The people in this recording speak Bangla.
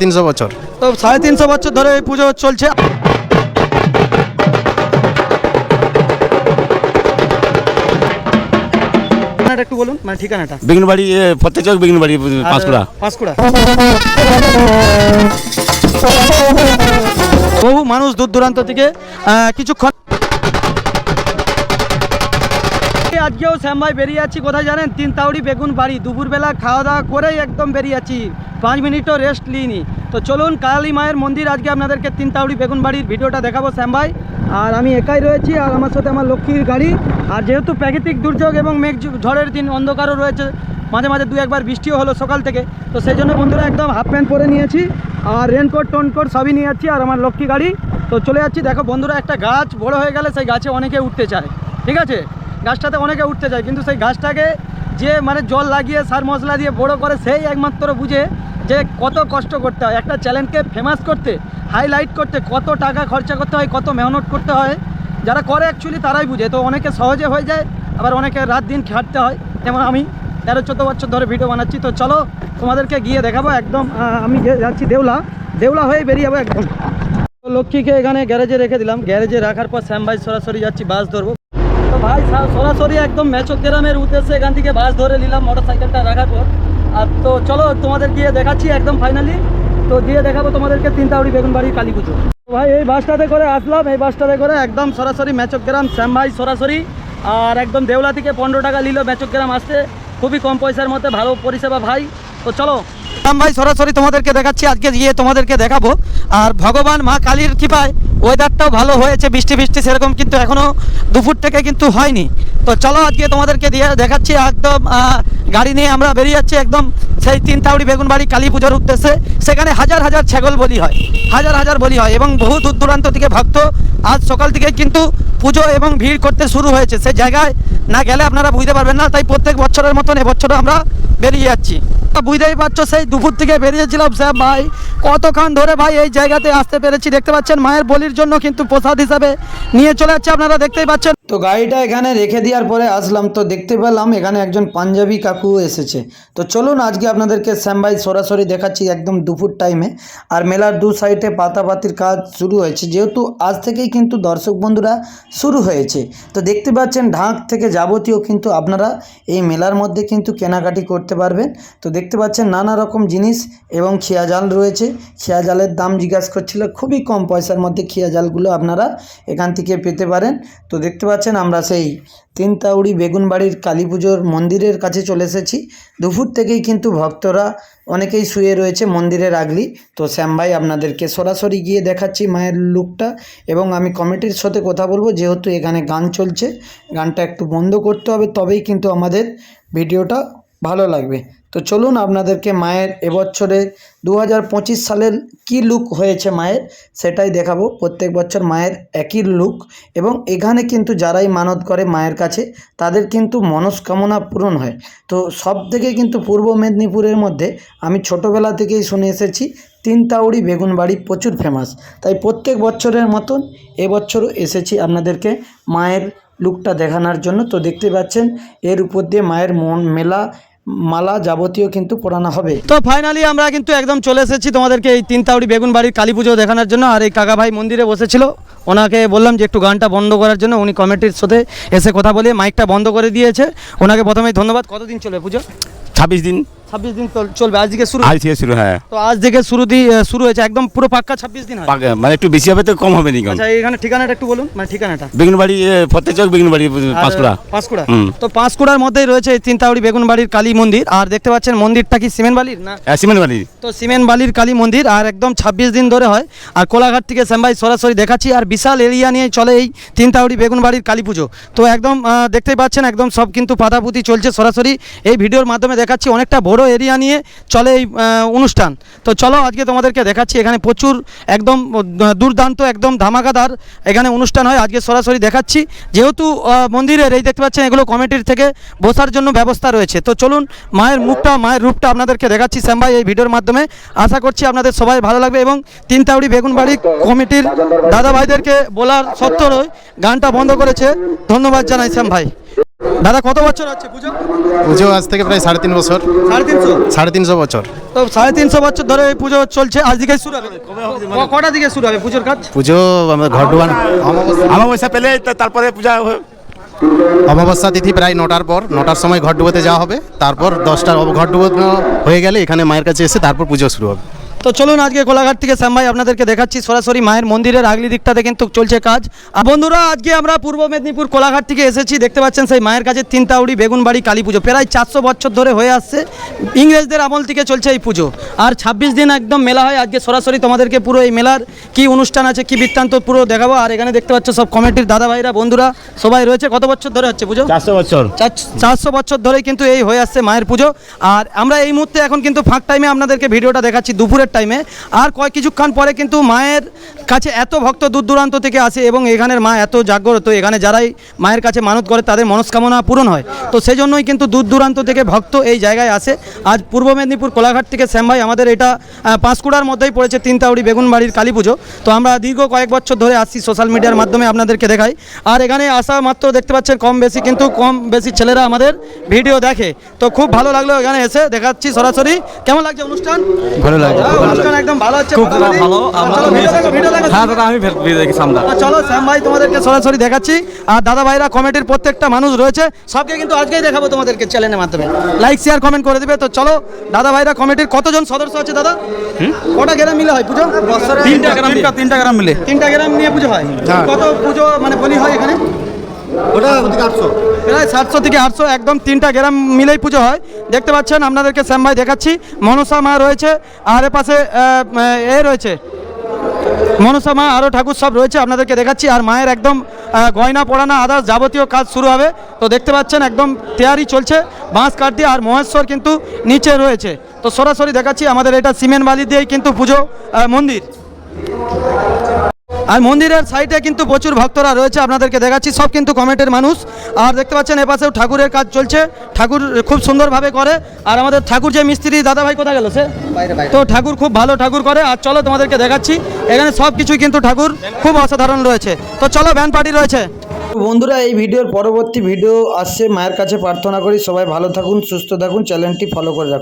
তিনশো বছর। তো সাড়ে তিনশো বছর ধরে এই পুজো চলছে। একটু বলুন মানে ঠিকানাটা। বেগুনবাড়ি প্রত্যেক চক বেগুনবাড়ি পাঁশকুড়া। পাঁশকুড়া। বহু মানুষ দূর দূরান্ত থেকে কিছুক্ষণ আজকেও শ্যাম ভাই বেরিয়ে আছি কোথায় জানেন? তিন তাউড়ি বেগুন বাড়ি দুপুরবেলা খাওয়া দাওয়া করেই একদম বেরিয়ে আছি। পাঁচ মিনিটও রেস্ট নিইনি। তো চলুন, কালী মায়ের মন্দির আজকে আপনাদেরকে তিন তাউড়ি বেগুন বাড়ির ভিডিওটা দেখাবো শ্যাম ভাই। আর আমি একাই রয়েছি, আর আমার সাথে আমার লক্ষ্মীর গাড়ি। আর যেহেতু প্রাকৃতিক দুর্যোগ এবং মেঘ ঝড়ের দিন অন্ধকারও রয়েছে, মাঝে মাঝে দু একবার বৃষ্টিও হলো সকাল থেকে, তো সেই জন্য বন্ধুরা একদম হাফ প্যান্ট পরে নিয়েছি, আর রেনকোট টোনকোট সবই নিয়ে যাচ্ছি, আর আমার লক্ষ্মী গাড়ি। তো চলে যাচ্ছি, দেখো বন্ধুরা, একটা গাছ বড় হয়ে গেলে সেই গাছে অনেকে উঠতে চায়, ঠিক আছে? গাছটাতে অনেকে উঠতে চায়, কিন্তু সেই গাছটাকে যে মানে জল লাগিয়ে সার মশলা দিয়ে বড় করে, সেই একমাত্র বুঝে যে কত কষ্ট করতে হয়। একটা চ্যালেঞ্জকে ফেমাস করতে হাইলাইট করতে, কত টাকা খরচা করতে হয়, কত মেহনত করতে হয়, যারা করে অ্যাকচুয়ালি তারাই বুঝে। তো অনেকে সহজে হয়ে যায়, আবার অনেকে রাত দিন খাটতে হয়। যেমন আমি, তেরো, চোদ্দ বছর ধরে ভিডিও বানাচ্ছি। তো চলো, তোমাদেরকে গিয়ে দেখাবো একদম আমি যাচ্ছি দেউলা দেউলা হয়ে বেরিয়ে যাব একদম। লক্ষ্মীকে এখানে গ্যারেজে রেখে দিলাম। গ্যারেজে রাখার পর শ্যাম ভাই সরাসরি যাচ্ছি বাস ধরবো। তো ভাই সরাসরি একদম মেচক গ্রামের উদ্দেশ্যে এখান থেকে বাস ধরে নিলাম মোটর সাইকেলটা রাখার পর। আর তো চলো, তোমাদের গিয়ে দেখাচ্ছি একদম ফাইনালি তো দিয়ে দেখাবো তোমাদেরকে তিনটাউড়ি বেগুনবাড়ি কালী পুজো। ভাই, এই বাসটাতে করে আসলাম, এই বাসটাতে করে একদম সরাসরি মেচক গ্রাম শ্যাম ভাই সরাসরি। আর একদম দেওলা থেকে পনেরো টাকা নিল মেচক গ্রাম আসতে। খুবই কম পয়সার মধ্যে ভালো পরিষেবা ভাই। তো চলো রাম ভাই সরাসরি তোমাদেরকে দেখাচ্ছি, আজকে গিয়ে তোমাদেরকে দেখাবো। আর ভগবান মা কালীর কৃপায় ওয়েদারটাও ভালো হয়েছে, বৃষ্টি বৃষ্টি সেরকম কিন্তু এখনও দুপুর থেকে কিন্তু হয়নি। তো চলো আজকে তোমাদেরকে দিয়ে দেখাচ্ছি একদম গাড়ি নিয়ে আমরা বেরিয়ে যাচ্ছি একদম সেই তিনতাউড়ি বেগুনবাড়ি কালী পুজোর উদ্দেশ্যে। সেখানে হাজার হাজার ছাগল বলি হয়, হাজার হাজার বলি হয় এবং বহু দূর দূরান্ত থেকে ভক্ত আজ সকাল থেকে কিন্তু পুজো এবং ভিড় করতে শুরু হয়েছে। সেই জায়গায় না গেলে আপনারা বুঝতে পারবেন না, তাই প্রত্যেক বছরের মতন এবছরও আমরা বেরিয়ে যাচ্ছি। বুঝতেই পারছ, সেই দুপুর থেকে বেরিয়েছিলাম, স্যার, ভাই। কতক্ষণ ধরে ভাই এই জায়গাতে আসতে পেরেছি, দেখতে পাচ্ছেন, মায়ের বলির জন্য কিন্তু প্রসাদ হিসাবে নিয়ে চলে যাচ্ছে। আপনারা দেখতেই পাচ্ছেন তো গাড়িটা এখানে রেখে দেওয়ার পরে আসলাম, তো দেখতে পেলাম এখানে একজন পাঞ্জাবি কাকু এসেছে। তো চলুন আজকে আপনাদেরকে শ্যামবাই সরাসরি দেখাচ্ছি একদম দুপুর টাইমে আর মেলার দু সাইডে পাতাপাতির কাজ শুরু হয়েছে, যেহেতু আজ থেকেই কিন্তু দর্শক বন্ধুরা শুরু হয়েছে। তো দেখতে পাচ্ছেন ঢাক থেকে যাবতীয় কিন্তু আপনারা এই মেলার মধ্যে কিন্তু কেনাকাটি করতে পারবেন। তো দেখতে পাচ্ছেন নানা রকম জিনিস এবং খেয়া জাল রয়েছে। খেয়া জালের দাম জিজ্ঞাসা করছিল, খুবই কম পয়সার মধ্যে খেয়া জালগুলো আপনারা এখান থেকে পেতে পারেন। তো দেখতে পাচ্ছেন আমরা সেই তিনতাউড়ি বেগুনবাড়ির কালী পুজোর মন্দিরের কাছে চলে এসেছি। দুপুর থেকেই কিন্তু ভক্তরা অনেকেই শুয়ে রয়েছে মন্দিরের আগলি। তো শ্যাম ভাই, আপনাদেরকে সরাসরি গিয়ে দেখাচ্ছি মায়ের লুকটা এবং আমি কমিটির সাথে কথা বলব, যেহেতু এখানে গান চলছে। গানটা একটু বন্ধ করতে হবে, তবেই কিন্তু আমাদের ভিডিওটা ভালো লাগবে। তো চলুন আপনাদেরকে মায়ের এবছরের দু হাজার সালের কী লুক হয়েছে মায়ের, সেটাই দেখাবো। প্রত্যেক বছর মায়ের একই লুক এবং এখানে কিন্তু যারাই মানত করে মায়ের কাছে, তাদের কিন্তু মনস্কামনা পূরণ হয়। তো সব থেকে কিন্তু পূর্ব মেদিনীপুরের মধ্যে আমি ছোটোবেলা থেকেই শুনে এসেছি, তিনতাউড়ি বেগুনবাড়ি প্রচুর ফেমাস তাই প্রত্যেক বছরের মতন এবছরও এসেছি আপনাদেরকে মায়ের লুকটা দেখানোর জন্য। তো দেখতে পাচ্ছেন, এর উপর দিয়ে মায়ের মন মেলা মালা যাবতীয় কিন্তু পড়ানো হবে। তো ফাইনালি আমরা কিন্তু একদম চলে এসেছি তোমাদেরকে এই তিনতাউড়ি বেগুন বাড়ির কালী পুজো দেখানোর জন্য। আর এই কাকা ভাই মন্দিরে বসেছিল। ওনাকে বললাম যে একটু গানটা বন্ধ করার জন্য। উনি কমিটির সাথে এসে কথা বলে মাইকটা বন্ধ করে দিয়েছে। ওনাকে প্রথমেই ধন্যবাদ। কতদিন চলে পুজো? ছাব্বিশ দিন। ছাব্বিশ দিন চল- চলবে। আজ থেকে শুরু আজ থেকে শুরু হ্যাঁ। তো আজ থেকে শুরু দিয়ে শুরু হয়েছে। একদম পুরো পাক্কা ছাব্বিশ দিন মানে একটু বেশি হবে তো কম হবে নি আচ্ছা এখানে? ঠিকানাটা একটু বলুন। মানে ঠিকানাটা। বেগুনবাড়ি বেগুনবাড়ি পাঁশকুড়া। পাঁশকুড়া। তো পাঁশকুড়ার মধ্যেই রয়েছে এই তিনতাউড়ি বেগুন কালী মন্দির। আর দেখতে পাচ্ছেন মন্দিরটা কি সিমেন্ট বালির না? সিমেন্ট বাড়ি তো সিমেন্ট বালির কালী মন্দির আর একদম ছাব্বিশ দিন ধরে হয়। আর কোলাঘাট থেকে শ্যামবাই সরাসরি দেখাচ্ছি। আর বিশাল এরিয়া নিয়ে চলে এই তিনতাউড়ি বেগুন বাড়ির কালী পুজো। তো একদম আহ, দেখতেই পাচ্ছেন একদম সব কিন্তু পাতাপুতি চলছে সরাসরি। এই ভিডিওর মাধ্যমে দেখাচ্ছি অনেকটা বড় এরিয়া নিয়ে চলে এই অনুষ্ঠান। তো চলো আজকে তোমাদেরকে দেখাচ্ছি, এখানে প্রচুর একদম দুর্দান্ত একদম ধামাকাদার এখানে অনুষ্ঠান হয়। আজকে সরাসরি দেখাচ্ছি। যেহেতু মন্দিরের, এই দেখতে পাচ্ছেন, এগুলো কমিটির থেকে বসার জন্য ব্যবস্থা রয়েছে। তো চলুন, মায়ের মুখটা, মায়ের রূপটা আপনাদেরকে দেখাচ্ছি শ্যামভাই এই ভিডিওর মাধ্যমে। আশা করছি আপনাদের সবাই ভালো লাগবে এবং তিনতাউড়ি বেগুনবাড়ি কমিটির দাদা ভাইদেরকে বলার সত্ত্বেও গানটা বন্ধ করেছে। ধন্যবাদ জানাই শ্যাম ভাই। দাদা কত বছর হচ্ছে পুজো? পুজো আজ থেকে প্রায় সাড়ে তিন বছর। সাড়ে তিনশো? সাড়ে তিনশো বছর। তো সাড়ে তিনশো বছর ধরে এই পুজো চলছে আজ দিকে শুরু হবে। কটা দিকে শুরু হবে পুজোর কাজ? পুজো আমাদের ঘর ডুবান আমাবস্যা পেলে তারপরে পূজা অমাবস্যা তিথি প্রায় নটার পর। নটার সময় ঘর ডুবোতে যাওয়া হবে। তারপর দশটার ঘর ডুবোনো হয়ে গেলে এখানে মায়ের কাছে এসে তারপর পুজো শুরু হবে। তো চলুন আজকে কোলাঘাট থেকে শ্যাম ভাই আপনাদেরকে দেখাচ্ছি। সরাসরি মায়ের মন্দিরের আগলি দিকটাতে কিন্তু চলছে কাজ। আর বন্ধুরা আজকে আমরা পূর্ব মেদিনীপুর কোলাঘাট থেকে এসেছি। দেখতে পাচ্ছেন সেই মায়ের কাছে তিনতাউড়ি বেগুনবাড়ি কালী পুজো। প্রায় চারশো বছর ধরে হয়ে আসছে। ইংরেজদের আমল থেকে চলছে এই পুজো। আর ছাব্বিশ দিন একদম মেলা হয়। আজকে সরাসরি তোমাদেরকে পুরো এই মেলার কি অনুষ্ঠান আছে কি বৃত্তান্ত পুরো দেখাবো। আর এখানে দেখতে পাচ্ছ সব কমিটির দাদা ভাইরা বন্ধুরা সবাই রয়েছে। কত বছর ধরে হচ্ছে পুজো? চারশো বছর। চারশো বছর ধরেই কিন্তু এই হয়ে আসছে মায়ের পুজো। আর আমরা এই মুহূর্তে এখন কিন্তু ফাঁক টাইমে আপনাদেরকে ভিডিওটা দেখাচ্ছি। দুপুরের টাইমে আর কয়েক কিছুক্ষণ পরে কিন্তু মায়ের কাছে এত ভক্ত দূর দূরান্ত থেকে আসে এবং এখানের মা এত জাগ্রত, এখানে যারাই মায়ের কাছে মানত করে তাদের মনস্কামনা পূরণ হয়। তো সেই জন্যই কিন্তু দূর দূরান্ত থেকে ভক্ত এই জায়গায় আসে। আজ পূর্ব মেদিনীপুর কোলাঘাট থেকে শ্যাম ভাই, আমাদের এটা পাঁশকুড়ার মধ্যেই পড়েছে তিনতাউড়ি বেগুনবাড়ির কালী পুজো। তো আমরা দীর্ঘ কয়েক বছর ধরে আসছি সোশ্যাল মিডিয়ার মাধ্যমে আপনাদেরকে দেখাই। আর এখানে আসা মাত্র দেখতে পাচ্ছেন কম বেশি, কিন্তু কম বেশি ছেলেরা আমাদের ভিডিও দেখে। তো খুব ভালো লাগল এখানে এসে, দেখাচ্ছি সরাসরি। কেমন লাগছে অনুষ্ঠান? ভালো লাগে অনুষ্ঠান একদম ভালো হচ্ছে খুব ভালো ভিডিও দেখো, হ্যাঁ দাদা আমি ভিডিও দেখি চলো শ্যাম ভাই তোমাদেরকে সরাসরি দেখাচ্ছি। আর দাদা ভাইরা কমিটির প্রত্যেকটা মানুষ রয়েছে। সবকে কিন্তু আজকেই দেখাবো তোমাদেরকে চ্যানেলের মাধ্যমে। লাইক শেয়ার কমেন্ট করে দিবে। তো চলো দাদা ভাইরা কমিটির কতজন সদস্য আছে দাদা? কটা গ্রাম মিলে হয় পুজো? তিনটা গ্রাম তিনটা গ্রাম মিলে। তিনটা গ্রাম নিয়ে পুজো হয়? কত পুজো মানে বলি হয় এখানে? প্রায় সাতশো থেকে আটশো, একদম তিনটা গ্রাম মিলেই পুজো হয়। দেখতে পাচ্ছেন, আপনাদেরকে শ্যাম ভাই দেখাচ্ছি। মনসা মা রয়েছে, আর এ পাশে এ রয়েছে। মনসা মা আরও ঠাকুর সব রয়েছে, আপনাদেরকে দেখাচ্ছি। আর মায়ের একদম গয়না পড়ানো আদার্স যাবতীয় কাজ শুরু হবে। তো দেখতে পাচ্ছেন, একদম তৈয়ারি চলছে। বাঁশ কাঠ দিয়ে আর মহেশ্বর কিন্তু নিচে রয়েছে। তো সরাসরি দেখাচ্ছি, আমাদের এটা সিমেন্ট বালি দিয়েই কিন্তু পুজো মন্দির। আর মন্দিরের সাইডে কিন্তু প্রচুর ভক্তরা রয়েছে আপনাদেরকে দেখাচ্ছি সব কিন্তু কমেটের মানুষ। আর দেখতে পাচ্ছেন এপাশেও ঠাকুরের কাজ চলছে ঠাকুর খুব সুন্দরভাবে করে। আর আমাদের ঠাকুর যে মিস্ত্রি দাদা ভাই কোথায় গেল সে? তো ঠাকুর খুব ভালো ঠাকুর করে আর চলো তোমাদেরকে দেখাচ্ছি এখানে সব কিছুই কিন্তু ঠাকুর খুব অসাধারণ রয়েছে। তো চলো ব্যান্ড পার্টি রয়েছে। বন্ধুরা এই ভিডিওর পরবর্তী ভিডিও আসছে মায়ের কাছে প্রার্থনা করি সবাই ভালো থাকুন সুস্থ থাকুন চ্যানেলটি ফলো করে রাখুন।